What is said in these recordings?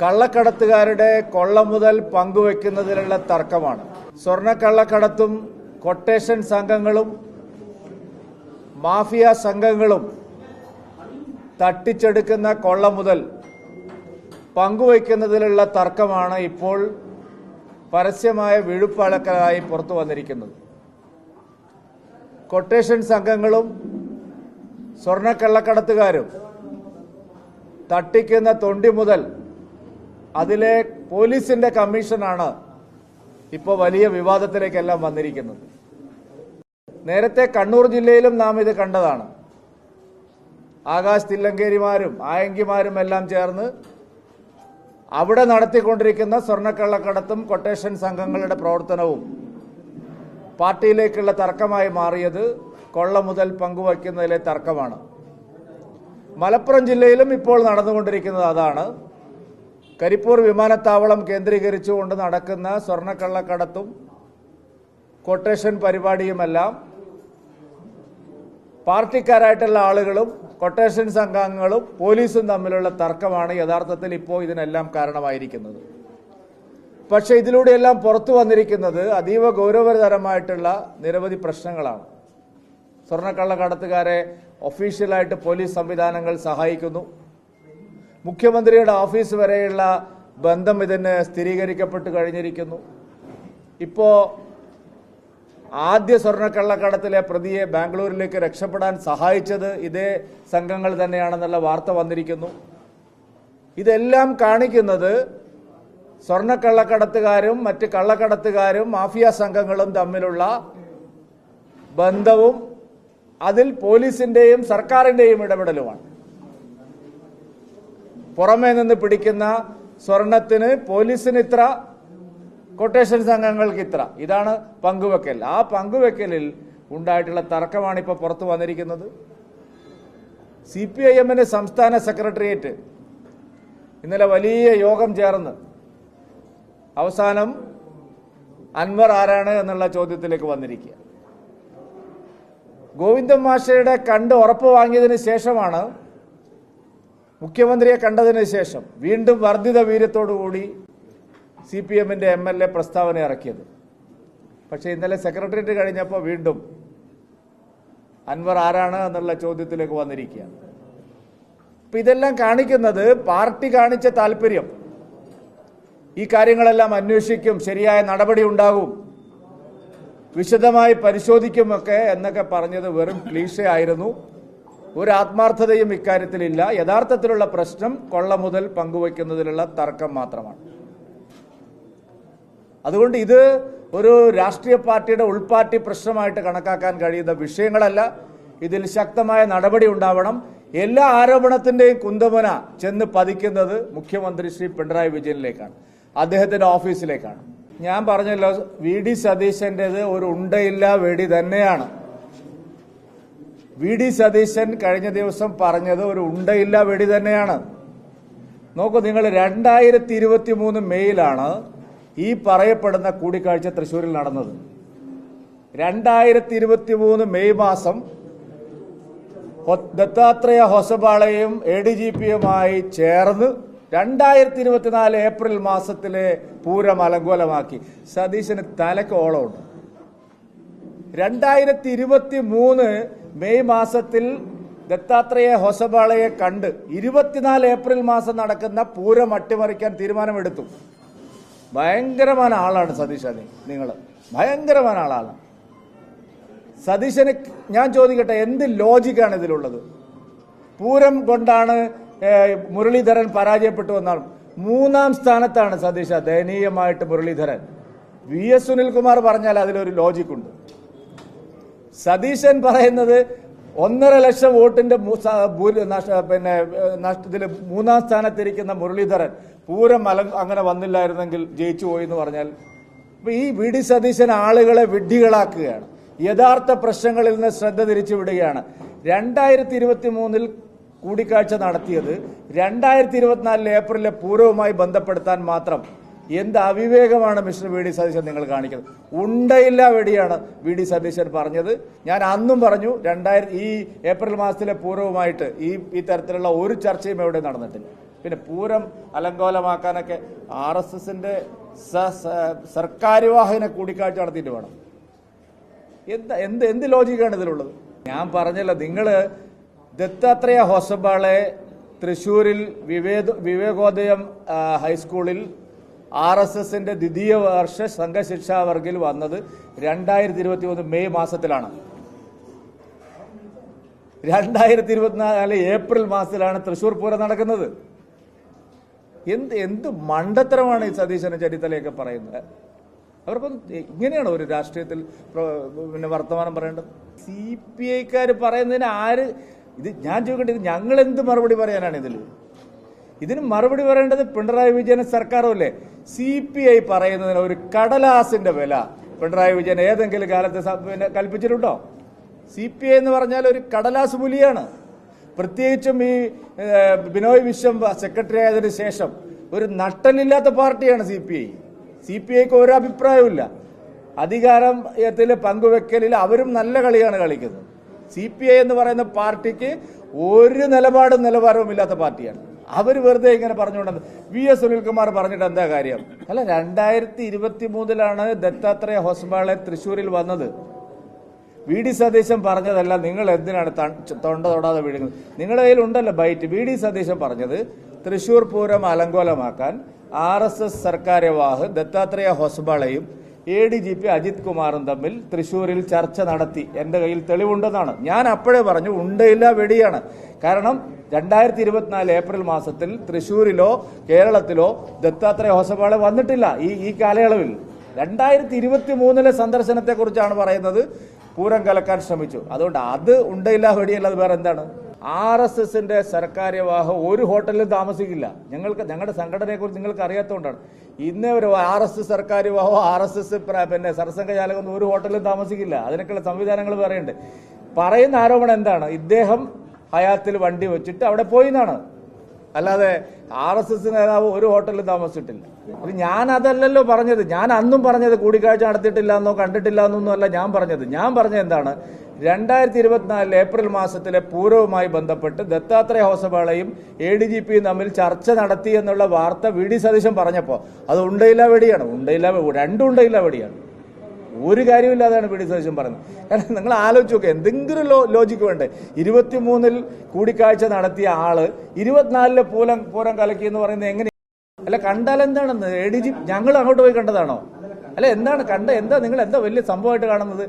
കള്ളക്കടത്തുകാരുടെ കൊള്ള മുതൽ പങ്കുവെക്കുന്നതിലുള്ള തർക്കമാണ്. സ്വർണക്കള്ളക്കടത്തും കൊട്ടേഷൻ സംഘങ്ങളും മാഫിയ സംഘങ്ങളും തട്ടിച്ചെടുക്കുന്ന കൊള്ള മുതൽ പങ്കുവയ്ക്കുന്നതിലുള്ള തർക്കമാണ് ഇപ്പോൾ പരസ്യമായ വിഴുപ്പഴക്കലായി പുറത്തു വന്നിരിക്കുന്നത്. കൊട്ടേഷൻ സംഘങ്ങളും സ്വർണക്കള്ളക്കടത്തുകാരും തട്ടിക്കുന്ന തൊണ്ടി മുതൽ അതിലെ പോലീസിന്റെ കമ്മീഷനാണ് ഇപ്പോൾ വലിയ വിവാദത്തിലേക്കെല്ലാം വന്നിരിക്കുന്നത്. നേരത്തെ കണ്ണൂർ ജില്ലയിലും നാം ഇത് കണ്ടതാണ്. ആകാശ് തില്ലങ്കേരിമാരും ആയങ്കിമാരും എല്ലാം ചേർന്ന് അവിടെ നടത്തിക്കൊണ്ടിരിക്കുന്ന സ്വർണക്കള്ളക്കടത്തും കൊട്ടേഷൻ സംഘങ്ങളുടെ പ്രവർത്തനവും പാർട്ടിയിലേക്കുള്ള തർക്കമായി മാറിയത് കൊള്ള മുതൽ പങ്കുവയ്ക്കുന്നതിലെ തർക്കമാണ്. മലപ്പുറം ജില്ലയിലും ഇപ്പോൾ നടന്നുകൊണ്ടിരിക്കുന്നത് അതാണ്. കരിപ്പൂർ വിമാനത്താവളം കേന്ദ്രീകരിച്ചുകൊണ്ട് നടക്കുന്ന സ്വർണക്കള്ളക്കടത്തും കൊട്ടേഷൻ പരിപാടിയുമെല്ലാം പാർട്ടിക്കാരായിട്ടുള്ള ആളുകളും കൊട്ടേഷൻ സംഘങ്ങളും പോലീസും തമ്മിലുള്ള തർക്കമാണ് യഥാർത്ഥത്തിൽ ഇപ്പോൾ ഇതിനെല്ലാം കാരണമായിരിക്കുന്നത്. പക്ഷേ ഇതിലൂടെയെല്ലാം പുറത്തു വന്നിരിക്കുന്നത് അതീവ ഗൗരവതരമായിട്ടുള്ള നിരവധി പ്രശ്നങ്ങളാണ്. സ്വർണക്കള്ളക്കടത്തുകാരെ ഒഫീഷ്യലായിട്ട് പോലീസ് സംവിധാനങ്ങൾ സഹായിക്കുന്നു. മുഖ്യമന്ത്രിയുടെ ഓഫീസ് വരെയുള്ള ബന്ധം ഇതിന് സ്ഥിരീകരിക്കപ്പെട്ട് കഴിഞ്ഞിരിക്കുന്നു. ഇപ്പോൾ ആദ്യ സ്വർണക്കള്ളക്കടത്തിലെ പ്രതിയെ ബാംഗ്ലൂരിലേക്ക് രക്ഷപ്പെടാൻ സഹായിച്ചത് ഇതേ സംഘങ്ങൾ തന്നെയാണെന്നുള്ള വാർത്ത വന്നിരിക്കുന്നു. ഇതെല്ലാം കാണിക്കുന്നത് സ്വർണക്കള്ളക്കടത്തുകാരും മറ്റ് കള്ളക്കടത്തുകാരും മാഫിയ സംഘങ്ങളും തമ്മിലുള്ള ബന്ധവും അതിൽ പോലീസിന്റെയും സർക്കാരിന്റെയും ഇടപെടലുമാണ്. പുറമേ നിന്ന് പിടിക്കുന്ന സ്വർണത്തിന് പോലീസിന് ഇത്ര കൊട്ടേഷൻ സംഘങ്ങൾക്ക് ഇത്ര. ഇതാണ് പങ്കുവെക്കൽ. ആ പങ്കുവെക്കലിൽ ഉണ്ടായിട്ടുള്ള തർക്കമാണ് ഇപ്പോൾ പുറത്തു വന്നിരിക്കുന്നത്. സി പി ഐ എമ്മിന് സംസ്ഥാന സെക്രട്ടേറിയറ്റ് ഇന്നലെ വലിയ യോഗം ചേർന്ന് അവസാനം അൻവർ ആരാണ് എന്നുള്ള ചോദ്യത്തിലേക്ക് വന്നിരിക്കുക. ഗോവിന്ദൻ മാഷയുടെ കണ്ട് ഉറപ്പ് വാങ്ങിയതിന് ശേഷമാണ് മുഖ്യമന്ത്രിയെ കണ്ടതിന് ശേഷം വീണ്ടും വർദ്ധിത വീര്യത്തോടുകൂടി സി പി എമ്മിന്റെ എം എൽ എ പ്രസ്താവന ഇറക്കിയത്. പക്ഷേ ഇന്നലെ സെക്രട്ടേറിയറ്റ് കഴിഞ്ഞപ്പോൾ വീണ്ടും അൻവർ ആരാണ് എന്നുള്ള ചോദ്യത്തിലേക്ക് വന്നിരിക്കുകയാണ്. അപ്പം ഇതെല്ലാം കാണിക്കുന്നത് പാർട്ടി കാണിച്ച താല്പര്യം. ഈ കാര്യങ്ങളെല്ലാം അന്വേഷിക്കും ശരിയായ നടപടി ഉണ്ടാകും വിശദമായി പരിശോധിക്കുമൊക്കെ എന്നൊക്കെ പറഞ്ഞത് വെറും ക്ലീശ ആയിരുന്നു ഒരു ആത്മാർത്ഥതയും ഇക്കാര്യത്തിലില്ല. യഥാർത്ഥത്തിലുള്ള പ്രശ്നം കൊള്ള മുതൽ പങ്കുവയ്ക്കുന്നതിലുള്ള തർക്കം മാത്രമാണ്. അതുകൊണ്ട് ഇത് ഒരു രാഷ്ട്രീയ പാർട്ടിയുടെ ഉൾപാർട്ടി പ്രശ്നമായിട്ട് കണക്കാക്കാൻ കഴിയുന്ന വിഷയങ്ങളല്ല. ഇതിൽ ശക്തമായ നടപടി ഉണ്ടാവണം. എല്ലാ ആരോപണത്തിന്റെയും കുന്തമന ചെന്ന് പതിക്കുന്നത് മുഖ്യമന്ത്രി ശ്രീ പിണറായി വിജയനിലേക്കാണ്. അദ്ദേഹത്തിന്റെ ഓഫീസിലേക്കാണ്. ഞാൻ പറഞ്ഞല്ലോ വി. ഡി. സതീശന്റേത് ഒരു ഉണ്ടയില്ല വെടി തന്നെയാണ്. വി ഡി സതീശൻ കഴിഞ്ഞ ദിവസം പറഞ്ഞത് ഒരു ഉണ്ടയില്ല വെടി തന്നെയാണ്. നോക്കൂ നിങ്ങൾ രണ്ടായിരത്തി ഇരുപത്തി മൂന്ന് മെയ്യിലാണ് ഈ പറയപ്പെടുന്ന കൂടിക്കാഴ്ച തൃശ്ശൂരിൽ നടന്നത്. രണ്ടായിരത്തി ഇരുപത്തി മൂന്ന് മെയ് മാസം ദത്താത്രേയ ഹൊസബാളയും എ ഡി ജി പിയുമായി ചേർന്ന് രണ്ടായിരത്തി ഇരുപത്തിനാല് ഏപ്രിൽ മാസത്തിലെ പൂരം അലങ്കോലമാക്കി. സതീശന് തലക്ക് ഓളമുണ്ട്. രണ്ടായിരത്തി ഇരുപത്തി മൂന്ന് മെയ് മാസത്തിൽ ദത്താത്രേയ ഹൊസബാളയെ കണ്ട് ഇരുപത്തിനാല് ഏപ്രിൽ മാസം നടക്കുന്ന പൂരം അട്ടിമറിക്കാൻ തീരുമാനമെടുത്തു. ഭയങ്കരമായ ആളാണ് സതീശ നിങ്ങൾ ഭയങ്കരമായ ആളാണ്. സതീശന് ഞാൻ ചോദിക്കട്ടെ എന്ത് ലോജിക്കാണ് ഇതിലുള്ളത്? പൂരം കൊണ്ടാണ് മുരളീധരൻ പരാജയപ്പെട്ടു എന്നാണ്. മൂന്നാം സ്ഥാനത്താണ് സതീശ ദയനീയമായിട്ട് മുരളീധരൻ. വി എസ് സുനിൽകുമാർ പറഞ്ഞാൽ അതിലൊരു ലോജിക്കുണ്ട്. സതീശൻ പറയുന്നത് ഒന്നര ലക്ഷം വോട്ടിന്റെ പിന്നെ നഷ്ടത്തിൽ മൂന്നാം സ്ഥാനത്തിരിക്കുന്ന മുരളീധരൻ പൂരം അല അങ്ങനെ വന്നില്ലായിരുന്നെങ്കിൽ ജയിച്ചു പോയി എന്ന് പറഞ്ഞാൽ അപ്പൊ ഈ വി ഡി സതീശൻ ആളുകളെ വിഡ്ഢികളാക്കുകയാണ്. യഥാർത്ഥ പ്രശ്നങ്ങളിൽ നിന്ന് ശ്രദ്ധ തിരിച്ചു വിടുകയാണ്. രണ്ടായിരത്തി ഇരുപത്തി മൂന്നിൽ കൂടിക്കാഴ്ച നടത്തിയത് രണ്ടായിരത്തി ഇരുപത്തിനാലിലെ ഏപ്രിലെ പൂരവുമായി ബന്ധപ്പെടുത്താൻ മാത്രം എന്ത് അവിവേകമാണ് മിസ്റ്റർ വി ഡി സതീശൻ നിങ്ങൾ കാണിക്കുന്നത്? ഉണ്ടയില്ല വെടിയാണ് വി ഡി സതീശൻ പറഞ്ഞത്. ഞാൻ അന്നും പറഞ്ഞു രണ്ടായിരത്തി ഈ ഏപ്രിൽ മാസത്തിലെ പൂർവമായിട്ട് ഈ ഈ തരത്തിലുള്ള ഒരു ചർച്ചയും എവിടെ നടന്നിട്ടില്ല. പിന്നെ പൂരം അലങ്കോലമാക്കാനൊക്കെ ആർ എസ് എസിന്റെ സർക്കാരുവാഹിനെ കൂടിക്കാഴ്ച നടത്തിയിട്ട് വേണം. എന്താ എന്ത് എന്ത് ലോജിക്കാണ് ഇതിലുള്ളത്? ഞാൻ പറഞ്ഞല്ല നിങ്ങൾ ദത്താത്രേയ ഹോസബാളെ തൃശ്ശൂരിൽ വിവേദ വിവേകോദയം ഹൈസ്കൂളിൽ ആർ എസ് എസിന്റെ ദ്വിതീയ വർഷ സംഘശിക്ഷാ വർഗിൽ വന്നത് രണ്ടായിരത്തി ഇരുപത്തി ഒന്ന് മെയ് മാസത്തിലാണ്. രണ്ടായിരത്തി ഇരുപത്തിനാല് ഏപ്രിൽ മാസത്തിലാണ് തൃശൂർ പൂരം നടക്കുന്നത്. എന്ത് എന്ത് മണ്ടത്തരമാണ് ഈ സതീശന ചരിത്തലയൊക്കെ പറയുന്നത്? അവർക്കൊന്നും ഇങ്ങനെയാണ് ഒരു രാഷ്ട്രീയത്തിൽ പിന്നെ വർത്തമാനം പറയേണ്ടത്? സി പി ഐക്കാർ പറയുന്നതിന് ആര് ഇത് ഞാൻ ചോദിക്കട്ടെ ഇത് ഞങ്ങൾ എന്ത് മറുപടി പറയാനാണ് ഇതിൽ ഇതിന് മറുപടി പറയേണ്ടത് പിണറായി വിജയൻ സർക്കാരും അല്ലേ സി പി ഐ പറയുന്നതിന് ഒരു കടലാസിന്റെ വില. പിണറായി വിജയൻ ഏതെങ്കിലും കാലത്ത് പിന്നെ കൽപ്പിച്ചിട്ടുണ്ടോ? സി പി ഐ എന്ന് പറഞ്ഞാൽ ഒരു കടലാസ് പുലിയാണ്. പ്രത്യേകിച്ചും ഈ ബിനോയ് വിശ്വം സെക്രട്ടറി ആയതിനു ശേഷം ഒരു നട്ടലില്ലാത്ത പാർട്ടിയാണ് C P I. C P ഐക്ക് ഒരു അഭിപ്രായവുമില്ല. അധികാരത്തിൽ പങ്കുവെക്കലിൽ അവരും നല്ല കളിയാണ് കളിക്കുന്നത്. സി പി ഐ എന്ന് പറയുന്ന പാർട്ടിക്ക് ഒരു നിലപാടും നിലവാരവും ഇല്ലാത്ത പാർട്ടിയാണ്. അവർ വെറുതെ ഇങ്ങനെ പറഞ്ഞുകൊണ്ടത് വി എസ് സുനിൽകുമാർ പറഞ്ഞിട്ട് എന്താ കാര്യം? അല്ല രണ്ടായിരത്തി ഇരുപത്തി മൂന്നിലാണ് ദത്താത്രേയ ഹോസ്ബാളെ തൃശ്ശൂരിൽ വന്നത്. വി ഡി സതീശൻ പറഞ്ഞതല്ല നിങ്ങൾ എന്തിനാണ് തൊണ്ട തൊടാതെ വീഴുന്നത്? നിങ്ങളുടെ കയ്യിൽ ഉണ്ടല്ലോ ബൈറ്റ്. വി ഡി സതീശൻ പറഞ്ഞത് തൃശൂർ പൂരം അലങ്കോലമാക്കാൻ ആർ എസ് എസ് സർക്കാർ വാഹ് Dattatreya ഹൊസ്ബാളയും A D G P Ajith കുമാറും തമ്മിൽ തൃശൂരിൽ ചർച്ച നടത്തി. എന്റെ കയ്യിൽ തെളിവുണ്ടെന്നാണ്. ഞാൻ അപ്പോഴേ പറഞ്ഞു ഉണ്ടയില്ല വെടിയാണ്. കാരണം രണ്ടായിരത്തി ഇരുപത്തിനാല് ഏപ്രിൽ മാസത്തിൽ തൃശ്ശൂരിലോ കേരളത്തിലോ ദത്താത്രേയ ഹോസപാളെ വന്നിട്ടില്ല ഈ ഈ കാലയളവിൽ. രണ്ടായിരത്തി ഇരുപത്തി മൂന്നിലെ സന്ദർശനത്തെ കുറിച്ചാണ് പറയുന്നത് പൂരം കലക്കാൻ ശ്രമിച്ചു. അതുകൊണ്ട് അത് ഉണ്ടയില്ല വെടിയല്ലാതെ വേറെ എന്താണ് ആർ എസ് എസിന്റെ വിവാഹം ഒരു ഹോട്ടലിൽ താമസിക്കില്ല. ഞങ്ങൾക്ക് ഞങ്ങളുടെ സംഘടനയെ കുറിച്ച് നിങ്ങൾക്ക് അറിയാത്തതുകൊണ്ടാണ് ഇന്നേ ഒരു ആർ എസ് എസ് സർക്കാർ വിവാഹം ആർ എസ് എസ് പിന്നെ സർസംഘചാലകം ഒരു ഹോട്ടലിൽ താമസിക്കില്ല. അതിനൊക്കെയുള്ള സംവിധാനങ്ങൾ പറയുന്നുണ്ട് പറയുന്ന ആരോപണം എന്താണ്? ഇദ്ദേഹം ഹയാത്തിൽ വണ്ടി വെച്ചിട്ട് അവിടെ പോയി എന്നാണ് അല്ലാതെ ആർ എസ് എസ് നേതാവ് ഒരു ഹോട്ടലിൽ താമസിച്ചിട്ടില്ല. അപ്പൊ ഞാൻ അതല്ലല്ലോ പറഞ്ഞത്. ഞാൻ അന്നും പറഞ്ഞത് കൂടിക്കാഴ്ച നടത്തിയിട്ടില്ല എന്നോ കണ്ടിട്ടില്ല എന്നൊന്നും അല്ല ഞാൻ പറഞ്ഞത്. ഞാൻ പറഞ്ഞത് എന്താണ്? രണ്ടായിരത്തി ഇരുപത്തിനാലിൽ ഏപ്രിൽ മാസത്തിലെ പൂരവുമായി ബന്ധപ്പെട്ട് ദത്താത്രേയ ഹോസബാളയും എ ഡി ജി പിയും തമ്മിൽ ചർച്ച നടത്തി എന്നുള്ള വാർത്ത വി ഡി സതീശൻ പറഞ്ഞപ്പോൾ അത് ഉണ്ടയില്ല വെടിയാണ്. ഉണ്ടയില്ല രണ്ടും ഉണ്ടയില്ല വെടിയാണ്. ഒരു കാര്യമില്ലാതെയാണ് പി ഡി സതീശൻ പറഞ്ഞത്. കാരണം നിങ്ങൾ ആലോചിച്ച് നോക്കുക എന്തെങ്കിലും ലോ ലോജിക്ക് വേണ്ടേ? ഇരുപത്തിമൂന്നിൽ കൂടിക്കാഴ്ച നടത്തിയ ആൾ ഇരുപത്തിനാലിലെ പൂരം പൂരം കലക്കി എന്ന് പറയുന്നത് എങ്ങനെ? അല്ല കണ്ടാൽ എന്താണെന്ന്? എ ഡി ജി ഞങ്ങൾ അങ്ങോട്ട് പോയി കണ്ടതാണോ? അല്ല എന്താണ് കണ്ട എന്താ നിങ്ങൾ എന്താ വലിയ സംഭവമായിട്ട് കാണുന്നത്?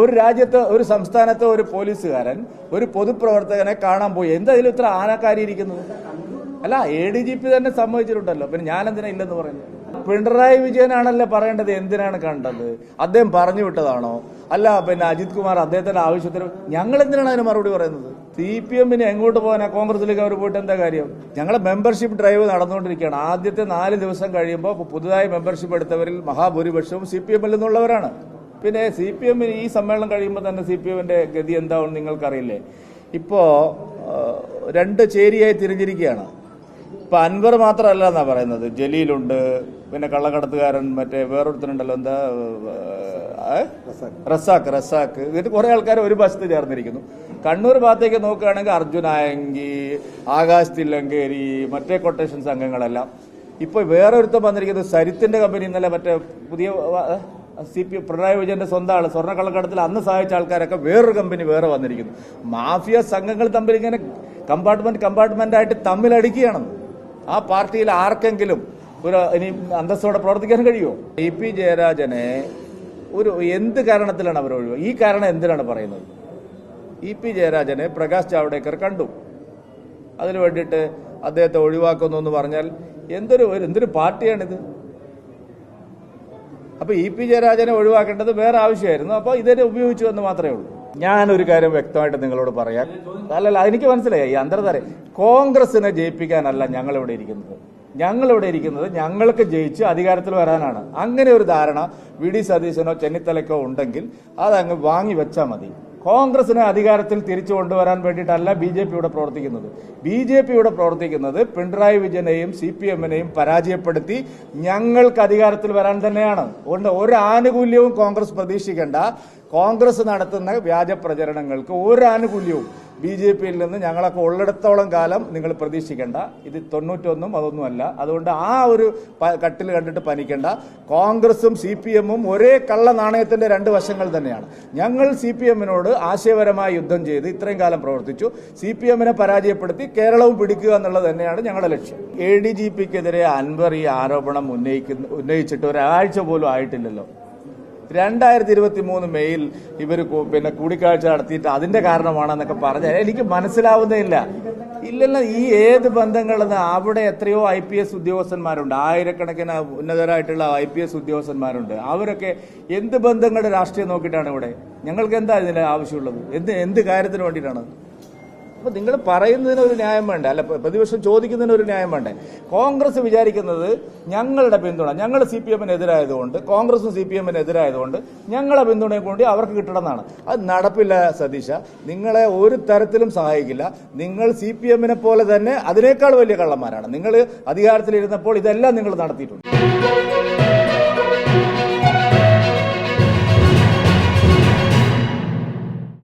ഒരു രാജ്യത്തെ ഒരു സംസ്ഥാനത്തെ ഒരു പോലീസുകാരൻ ഒരു പൊതുപ്രവർത്തകനെ കാണാൻ പോയി. എന്താ ഇതിൽ ഇത്ര ആനക്കാരി ഇരിക്കുന്നത് അല്ല എ ഡി ജി പി തന്നെ സംഭവിച്ചിട്ടുണ്ടല്ലോ പിന്നെ ഞാൻ എന്തിനാ ഇല്ലെന്ന് പറയുന്നത്? പിണറായി വിജയനാണല്ലേ പറയേണ്ടത്? എന്തിനാണ് കണ്ടത്? അദ്ദേഹം പറഞ്ഞു വിട്ടതാണോ? അല്ല പിന്നെ അജിത് കുമാർ അദ്ദേഹത്തിന്റെ ആവശ്യത്തിന് ഞങ്ങൾ എന്തിനാണ് അതിന് മറുപടി പറയുന്നത്? സി പി എമ്മിന് എങ്ങോട്ട് പോകാനാ? കോൺഗ്രസിലേക്ക് അവർ പോയിട്ട് എന്താ കാര്യം? ഞങ്ങളെ മെമ്പർഷിപ്പ് ഡ്രൈവ് നടന്നുകൊണ്ടിരിക്കുകയാണ്. ആദ്യത്തെ നാല് ദിവസം കഴിയുമ്പോൾ പുതുതായി മെമ്പർഷിപ്പ് എടുത്തവരിൽ മഹാഭൂരിപക്ഷവും സി പി എമ്മിൽ നിന്നുള്ളവരാണ്. പിന്നെ സി പി എമ്മിന് ഈ സമ്മേളനം കഴിയുമ്പോൾ തന്നെ സി പി എമ്മിന്റെ ഗതി എന്താണെന്ന് നിങ്ങൾക്കറിയില്ലേ? ഇപ്പോ രണ്ട് ചേരിയായി തിരിഞ്ഞിരിക്കുകയാണ്. ഇപ്പൊ അൻവർ മാത്രമല്ല എന്നാ പറയുന്നത്. ജലീലുണ്ട് പിന്നെ കള്ളക്കടത്തുകാരൻ മറ്റേ വേറൊരുത്തനുണ്ടല്ലോ എന്താ? റസാക്ക് റസാക്ക് എന്നിട്ട് കുറെ ആൾക്കാർ ഒരു വശത്ത് ചേർന്നിരിക്കുന്നു. കണ്ണൂർ ഭാഗത്തേക്ക് നോക്കുകയാണെങ്കിൽ അർജുനായങ്കി ആകാശ് തില്ലങ്കേരി മറ്റേ കൊട്ടേഷൻ സംഘങ്ങളെല്ലാം. ഇപ്പൊ വേറെ ഒരുത്തം വന്നിരിക്കുന്നത് സരിത്തിന്റെ കമ്പനി ഇന്നലെ മറ്റേ പുതിയ സി പി പിണറായി വിജയന്റെ സ്വന്തം ആൾ സ്വർണ കള്ളക്കടത്തിൽ അന്ന് സഹായിച്ച ആൾക്കാരൊക്കെ വേറൊരു കമ്പനി വേറെ വന്നിരിക്കുന്നു. മാഫിയ സംഘങ്ങൾ തമ്മിൽ ഇങ്ങനെ കമ്പാർട്ട്മെന്റ് കമ്പാർട്ട്മെന്റ് ആയിട്ട് തമ്മിലടിക്കുകയാണ് ആ പാർട്ടിയിൽ ആർക്കെങ്കിലും ഒരു ഇനി അന്തസ്സോടെ പ്രവർത്തിക്കാൻ കഴിയുമോ? ഇ പി ജയരാജനെ ഒരു എന്ത് കാരണത്തിലാണ് അവർ ഒഴിവ്? ഈ കാരണം എന്തിനാണ് പറയുന്നത്? ഇ പി ജയരാജനെ പ്രകാശ് ജാവ്ഡേക്കർ കണ്ടു. അതിനു വേണ്ടിയിട്ട് അദ്ദേഹത്തെ ഒഴിവാക്കുന്നു എന്ന് പറഞ്ഞാൽ എന്തൊരു എന്തൊരു പാർട്ടിയാണിത്? അപ്പൊ ഇ പി ജയരാജനെ ഒഴിവാക്കേണ്ടത് വേറെ ആവശ്യമായിരുന്നു. അപ്പോൾ ഇതിനെ ഉപയോഗിച്ചു എന്ന് മാത്രമേ ഉള്ളൂ. ഞാനൊരു കാര്യം വ്യക്തമായിട്ട് നിങ്ങളോട് പറയാം. അല്ലല്ല എനിക്ക് മനസ്സിലായി. അന്തർധാര. കോൺഗ്രസിനെ ജയിപ്പിക്കാനല്ല ഞങ്ങൾ ഇവിടെ ഇരിക്കുന്നത്. ഞങ്ങൾ ഇവിടെ ഇരിക്കുന്നത് ഞങ്ങൾക്ക് ജയിച്ച് അധികാരത്തിൽ വരാനാണ്. അങ്ങനെ ഒരു ധാരണ വി ഡി സതീശനോ ചെന്നിത്തലയ്ക്കോ ഉണ്ടെങ്കിൽ അതങ്ങ് വാങ്ങി വെച്ചാൽ മതി. കോൺഗ്രസിനെ അധികാരത്തിൽ തിരിച്ചു കൊണ്ടുവരാൻ വേണ്ടിയിട്ടല്ല ബി ജെ പി ഇവിടെ പ്രവർത്തിക്കുന്നത്. ബി ജെ പി ഇവിടെ പ്രവർത്തിക്കുന്നത് പിണറായി വിജയനെയും സി പി എമ്മിനെയും പരാജയപ്പെടുത്തി ഞങ്ങൾക്ക് അധികാരത്തിൽ വരാൻ തന്നെയാണ്. അതുകൊണ്ട് ഒരു ആനുകൂല്യവും കോൺഗ്രസ് പ്രതീക്ഷിക്കേണ്ട. കോൺഗ്രസ് നടത്തുന്ന വ്യാജ പ്രചരണങ്ങൾക്ക് ഒരു ആനുകൂല്യവും ബി ജെ പിയിൽ നിന്ന് ഞങ്ങളൊക്കെ ഉള്ളിടത്തോളം കാലം നിങ്ങൾ പ്രതീക്ഷിക്കേണ്ട. ഇത് തൊണ്ണൂറ്റൊന്നും അതൊന്നുമല്ല അതുകൊണ്ട് ആ ഒരു കട്ടിൽ കണ്ടിട്ട് പനിക്കേണ്ട. കോൺഗ്രസും സി പി എമ്മും ഒരേ കള്ള നാണയത്തിന്റെ രണ്ട് വശങ്ങൾ തന്നെയാണ്. ഞങ്ങൾ സി പി എമ്മിനോട് ആശയപരമായ യുദ്ധം ചെയ്ത് ഇത്രയും കാലം പ്രവർത്തിച്ചു. സി പി എമ്മിനെ പരാജയപ്പെടുത്തി കേരളവും പിടിക്കുക എന്നുള്ളത് തന്നെയാണ് ഞങ്ങളുടെ ലക്ഷ്യം. എ ഡി ജി പിക്കെതിരെ അൻവർ ഈ ആരോപണം ഉന്നയിക്കുന്ന ഉന്നയിച്ചിട്ട് ഒരാഴ്ച പോലും ആയിട്ടില്ലല്ലോ. രണ്ടായിരത്തി ഇരുപത്തി മൂന്ന് മെയ്യിൽ ഇവർ പിന്നെ കൂടിക്കാഴ്ച നടത്തിയിട്ട് അതിന്റെ കാരണമാണെന്നൊക്കെ പറഞ്ഞാൽ എനിക്ക് മനസ്സിലാവുന്നേ ഇല്ല ഇല്ലല്ല ഈ ഏത് ബന്ധങ്ങളെന്ന് അവിടെ എത്രയോ ഐ പി എസ് ഉദ്യോഗസ്ഥന്മാരുണ്ട്. ആയിരക്കണക്കിന് ഉന്നതരായിട്ടുള്ള ഐ പി എസ് ഉദ്യോഗസ്ഥന്മാരുണ്ട്. അവരൊക്കെ എന്ത് ബന്ധങ്ങളുടെ രാഷ്ട്രീയം നോക്കിയിട്ടാണ് ഇവിടെ? ഞങ്ങൾക്ക് എന്താ ഇതിന് ആവശ്യമുള്ളത്? എന്ത് എന്ത് കാര്യത്തിന് വേണ്ടിയിട്ടാണ്? അപ്പൊ നിങ്ങൾ പറയുന്നതിന് ഒരു ന്യായം വേണ്ട? അല്ല പ്രതിപക്ഷം ചോദിക്കുന്നതിന് ഒരു ന്യായം വേണ്ടേ? കോൺഗ്രസ് വിചാരിക്കുന്നത് ഞങ്ങളുടെ പിന്തുണ ഞങ്ങൾ സി പി എമ്മിന് എതിരായതുകൊണ്ട് കോൺഗ്രസും സി പി എമ്മിന് എതിരായതുകൊണ്ട് ഞങ്ങളെ പിന്തുണയെ കൊണ്ട് അവർക്ക് കിട്ടണമെന്നാണ്. അത് നടപ്പില്ല സതീശ. നിങ്ങളെ ഒരു തരത്തിലും സഹായിക്കില്ല. നിങ്ങൾ സി പി എമ്മിനെ പോലെ തന്നെ അതിനേക്കാൾ വലിയ കള്ളന്മാരാണ്. നിങ്ങൾ അധികാരത്തിലിരുന്നപ്പോൾ ഇതെല്ലാം നിങ്ങൾ നടത്തിയിട്ടുണ്ട്.